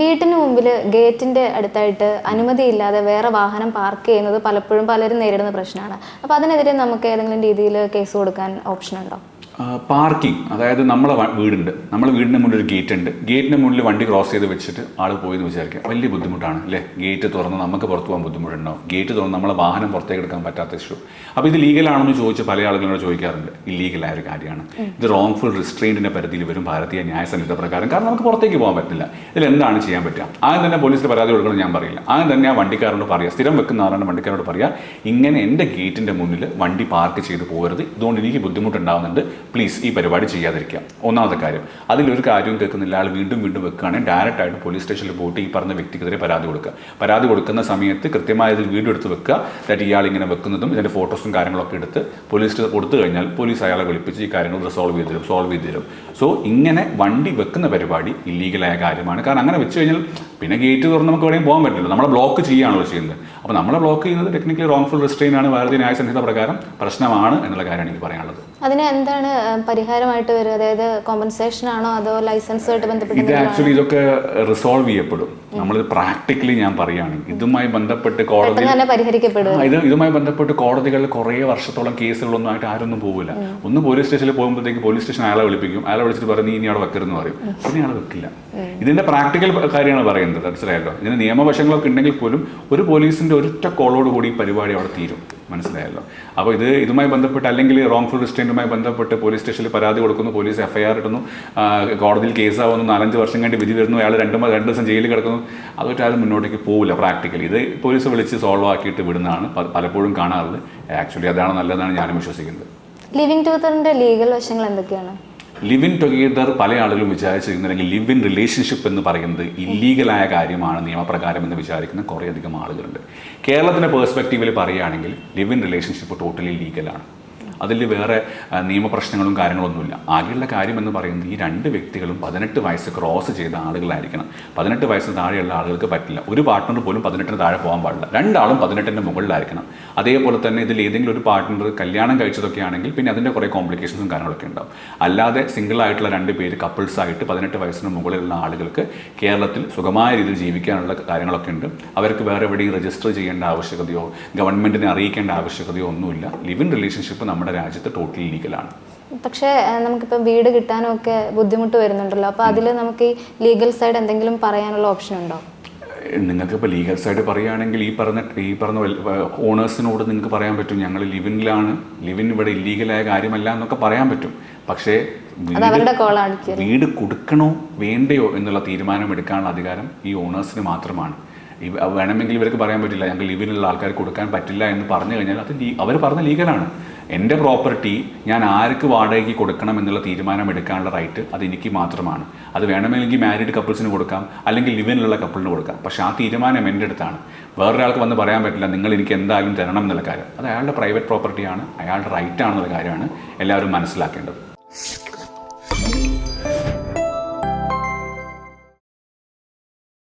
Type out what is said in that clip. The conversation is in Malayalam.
വീട്ടിന് മുമ്പിൽ ഗേറ്റിന്റെ അടുത്തായിട്ട് അനുമതിയില്ലാതെ വേറെ വാഹനം പാർക്ക് ചെയ്യുന്നത് പലപ്പോഴും പലരും നേരിടുന്ന പ്രശ്നമാണ്. അപ്പോൾ അതിനെതിരെ നമുക്ക് ഏതെങ്കിലും രീതിയിൽ കേസ് കൊടുക്കാൻ ഓപ്ഷൻ ഉണ്ടോ? പാർക്കിംഗ് അതായത് നമ്മളെ വീടുണ്ട്. നമ്മളെ വീടിന്റെ മുന്നിൽ ഒരു ഗേറ്റ് ഉണ്ട് ഗേറ്റിന്റെ മുന്നിൽ വണ്ടി ക്രോസ് ചെയ്ത് വെച്ചിട്ട് ആൾ പോയെന്ന് വിചാരിക്കുക. വലിയ ബുദ്ധിമുട്ടാണ് അല്ലേ? ഗേറ്റ് തുറന്ന് നമുക്ക് പുറത്തു പോകാൻ ബുദ്ധിമുട്ടുണ്ടാവും. ഗേറ്റ് തുറന്ന് നമ്മളെ വാഹനം പുറത്തേക്ക് എടുക്കാൻ പറ്റാത്ത ഇഷ്യൂ അപ്പോൾ ഇത് ലീഗലാണെന്ന് ചോദിച്ച് പല ആളുകളോട് ചോദിക്കാറുണ്ട്. ഇല്ലീഗലായ ഒരു കാര്യമാണ്. ഇത് റോങ് ഫുൾ റിസ്ട്രെയിന്റിന്റെ പരിധിയിൽ വരും ഭാരതീയ ന്യായ സംഹിത പ്രകാരം. കാരണം നമുക്ക് പുറത്തേക്ക് പോകാൻ പറ്റില്ല. ഇതിൽ എന്താണ് ചെയ്യാൻ പറ്റുക? ആദ്യം തന്നെ പോലീസിൽ പരാതി കൊടുക്കണം ഞാൻ പറയില്ല. ആദ്യം തന്നെ ആ വണ്ടിക്കാരനോട് പറയുക സ്ഥിരം വെക്കുന്ന ആളാണ് വണ്ടിക്കാരോട് പറയുക ഇങ്ങനെ എന്റെ ഗേറ്റിന്റെ മുന്നിൽ വണ്ടി പാർക്ക് ചെയ്ത് പോകരുത്. ഇതുകൊണ്ട് എനിക്ക് ബുദ്ധിമുട്ടുണ്ടാവുന്നുണ്ട്. പ്ലീസ് ഈ പരിപാടി ചെയ്യാതിരിക്കുക. ഒന്നാമത്തെ കാര്യം അതിലൊരു കാര്യവും കേൾക്കുന്നില്ല. ആൾ വീണ്ടും വീണ്ടും വെക്കുകയാണെങ്കിൽ ഡയറക്റ്റ് ആയിട്ട് പോലീസ് സ്റ്റേഷനിൽ പോയിട്ട് ഈ പറഞ്ഞ വ്യക്തിക്കെതിരെ പരാതി കൊടുക്കുക. പരാതി കൊടുക്കുന്ന സമയത്ത് കൃത്യമായ ഇതിൽ വീഡിയോ എടുത്ത് വെക്കുക. ദാറ്റ് ഇയാൾ ഇങ്ങനെ വെക്കുന്നതും ഇതിന്റെ ഫോട്ടോസും കാര്യങ്ങളൊക്കെ എടുത്ത് പോലീസ് കൊടുത്തു കഴിഞ്ഞാൽ പോലീസ് അയാളെ വിളിപ്പിച്ച് ഈ കാര്യങ്ങൾ റിസോൾവ് ചെയ്ത് തരും സോൾവ് ചെയ്ത് തരും. സോ ഇങ്ങനെ വണ്ടി വെക്കുന്ന പരിപാടി ഇല്ലീഗലായ കാര്യമാണ്. കാരണം അങ്ങനെ വെച്ച് കഴിഞ്ഞാൽ പിന്നെ ഗേറ്റ് തുറന്ന് നമുക്ക് എവിടെയും പോകാൻ പറ്റില്ല നമ്മളെ ബ്ലോക്ക് ചെയ്യുകയാണല്ലോ ചെയ്യുന്നത്. അപ്പോൾ നമ്മളെ ബ്ലോക്ക് ചെയ്യുന്നത് ടെക്നിക്കലി റോങ്ഫുൾ റിസ്ട്രെയിൻ ആണ്. ഭാരതീയ ന്യായസംഹിത പ്രകാരം പ്രശ്നമാണ് എന്നുള്ള കാര്യമാണ് എനിക്ക് പറയാനുള്ളത്. അതിന് എന്താണ് പരിഹാരമായിട്ട് വരും. അതായത് കോമ്പൻസേഷൻ ആണോ അതോ ലൈസൻസുമായിട്ട് ബന്ധപ്പെട്ട് ഇത് ആക്ച്വലി ഇതൊക്കെ റിസോൾവ് ചെയ്യപ്പെടും. നമ്മൾ പ്രാക്ടിക്കലി ഞാൻ പറയുകയാണെങ്കിൽ ഇതുമായി ബന്ധപ്പെട്ട് കോടതി ഇത് ഇതുമായി ബന്ധപ്പെട്ട് കോടതികളിൽ കുറേ വർഷത്തോളം കേസുകളൊന്നും ആയിട്ട് ആരൊന്നും പോകില്ല ഒന്ന് പോലീസ് സ്റ്റേഷനിൽ പോകുമ്പോഴത്തേക്ക് പോലീസ് സ്റ്റേഷൻ അയാളെ വിളിപ്പിക്കും. അയാളെ വിളിച്ചിട്ട് പറയും നീ ഇനി അവിടെ വെക്കരുതെന്ന് പറയും. പിന്നെ അയാൾ വെക്കില്ല. ഇതിന്റെ പ്രാക്ടിക്കൽ കാര്യമാണ് പറയുന്നത്. മനസ്സിലായല്ലോ? ഇതിന് നിയമവശങ്ങളൊക്കെ ഉണ്ടെങ്കിൽ പോലും ഒരു പോലീസിന്റെ ഒരൊറ്റ കോളോട് കൂടി ഈ പരിപാടി അവിടെ തീരും. മനസ്സിലായല്ലോ. അപ്പോൾ ഇത് ഇതുമായി ബന്ധപ്പെട്ട് അല്ലെങ്കിൽ റോങ്ഫുൾ റിസ്റ്റൈന്റുമായി ബന്ധപ്പെട്ട് പോലീസ് സ്റ്റേഷനിൽ പരാതി കൊടുക്കുന്നു പോലീസ് എഫ്ഐആർ ഇടുന്നു കോടതിയിൽ കേസാവുന്നു നാലഞ്ച് വർഷം കഴിഞ്ഞ് വിധി വരുന്നു അയാൾ രണ്ട് രണ്ട് ദിവസം ജയിലിൽ കിടക്കുന്നു. അതൊക്കെ ആരും മുന്നോട്ടേക്ക് പോകില്ല പ്രാക്ടിക്കലി ഇത് പോലീസ് വിളിച്ച് സോൾവ് ആക്കിയിട്ട് വിടുന്നതാണ് പലപ്പോഴും കാണാറുള്ളത്. ആക്ച്വലി അതാണ് നല്ലതാണ് ഞാനും വിശ്വസിക്കുന്നത്. ലിവിങ് ടൂത്തറിന്റെ ലീഗൽ വശങ്ങൾ എന്തൊക്കെയാണ്? ലിവ് ഇൻ ടുഗെദർ പല ആളുകളും വിചാരിച്ചിരുന്നെങ്കിൽ ലിവ് ഇൻ റിലേഷൻഷിപ്പ് എന്ന് പറയുന്നത് ഇല്ലീഗലായ കാര്യമാണ് നിയമപ്രകാരം എന്ന് വിചാരിക്കുന്ന കുറേയധികം ആളുകളുണ്ട്. കേരളത്തിന്റെ പേഴ്സ്പെക്റ്റീവിൽ പറയുകയാണെങ്കിൽ ലിവ് ഇൻ റിലേഷൻഷിപ്പ് ടോട്ടലി ലീഗലാണ് അതിൽ വേറെ നിയമപ്രശ്നങ്ങളും കാര്യങ്ങളൊന്നുമില്ല. ആകെയുള്ള കാര്യം എന്ന് പറയുന്നത് ഈ രണ്ട് വ്യക്തികളും പതിനെട്ട് വയസ്സ് ക്രോസ് ചെയ്ത ആളുകളായിരിക്കണം. പതിനെട്ട് വയസ്സ് താഴെയുള്ള ആളുകൾക്ക് പറ്റില്ല. ഒരു പാർട്ട്ണർ പോലും പതിനെട്ടിന് താഴെ പോകാൻ പാടില്ല. രണ്ടാളും പതിനെട്ടിന്റെ മുകളിലായിരിക്കണം. അതേപോലെ തന്നെ ഇതിൽ ഏതെങ്കിലും ഒരു പാർട്ട്ണർ കല്യാണം കഴിച്ചതൊക്കെ ആണെങ്കിൽ പിന്നെ അതിന്റെ കുറേ കോംപ്ലിക്കേഷൻസും കാര്യങ്ങളൊക്കെ ഉണ്ടാവും. അല്ലാതെ സിംഗിൾ ആയിട്ടുള്ള രണ്ട് പേര് കപ്പിൾസ് ആയിട്ട് പതിനെട്ട് വയസ്സിന് മുകളിലുള്ള ആളുകൾക്ക് കേരളത്തിൽ സുഖമായ രീതിയിൽ ജീവിക്കാനുള്ള കാര്യങ്ങളൊക്കെ ഉണ്ട്. അവർക്ക് വേറെ എവിടെയും രജിസ്റ്റർ ചെയ്യേണ്ട ആവശ്യകതയോ ഗവൺമെന്റിനെ അറിയിക്കേണ്ട ആവശ്യകതയോ ഒന്നുമില്ല. ലിവിൻ റിലേഷൻഷിപ്പ് നമ്മുടെ രാജ്യത്ത് ടോട്ടലി ലീഗലാണ് പക്ഷേ നമുക്കിപ്പോൾ വീട് കിട്ടാനൊക്കെ ബുദ്ധിമുട്ട് വരുന്നുണ്ടല്ലോ. അപ്പോൾ അതിൽ നമുക്ക് ഈ ലീഗൽ സൈഡ് എന്തെങ്കിലും പറയാനുള്ള ഓപ്ഷൻ ഉണ്ടോ? നിങ്ങൾക്ക് ഇപ്പോൾ ലീഗൽ സൈഡ് പറയുകയാണെങ്കിൽ ഈ പറഞ്ഞ ഈ പറഞ്ഞ ഓണേഴ്സിനോട് നിങ്ങൾക്ക് പറയാൻ പറ്റും. ഞങ്ങൾ ലിവിനിലാണ് ലിവിൻ ഇവിടെ ഇല്ലീഗലായ കാര്യമല്ല എന്നൊക്കെ പറയാൻ പറ്റും. പക്ഷേ വീട് കൊടുക്കണോ വേണ്ടയോ എന്നുള്ള തീരുമാനം എടുക്കാനുള്ള അധികാരം ഈ ഓണേഴ്സിന് മാത്രമാണ്. വേണമെങ്കിൽ ഇവർക്ക് പറയാൻ പറ്റില്ല. ഞങ്ങൾക്ക് ലിവിനുള്ള ആൾക്കാർ കൊടുക്കാൻ പറ്റില്ല എന്ന് പറഞ്ഞു കഴിഞ്ഞാൽ അത് അവർ പറഞ്ഞ ലീഗലാണ്. എന്റെ പ്രോപ്പർട്ടി ഞാൻ ആർക്ക് വാടകയ്ക്ക് കൊടുക്കണം എന്നുള്ള തീരുമാനം എടുക്കാനുള്ള റൈറ്റ് അത് എനിക്ക് മാത്രമാണ്. അത് വേണമെങ്കിൽ മാരീഡ് കപ്പിൾസിന് കൊടുക്കാം അല്ലെങ്കിൽ ലിവിനുള്ള കപ്പിളിന് കൊടുക്കാം. പക്ഷേ ആ തീരുമാനം എന്റെ അടുത്താണ്. വേറൊരാൾക്ക് വന്ന് പറയാൻ പറ്റില്ല നിങ്ങൾ എനിക്ക് എന്തായാലും തരണം എന്നുള്ള കാര്യം. അത് അയാളുടെ പ്രൈവറ്റ് പ്രോപ്പർട്ടിയാണ് അയാളുടെ റൈറ്റ് ആണെന്നുള്ള കാര്യമാണ് എല്ലാവരും മനസ്സിലാക്കേണ്ടത്.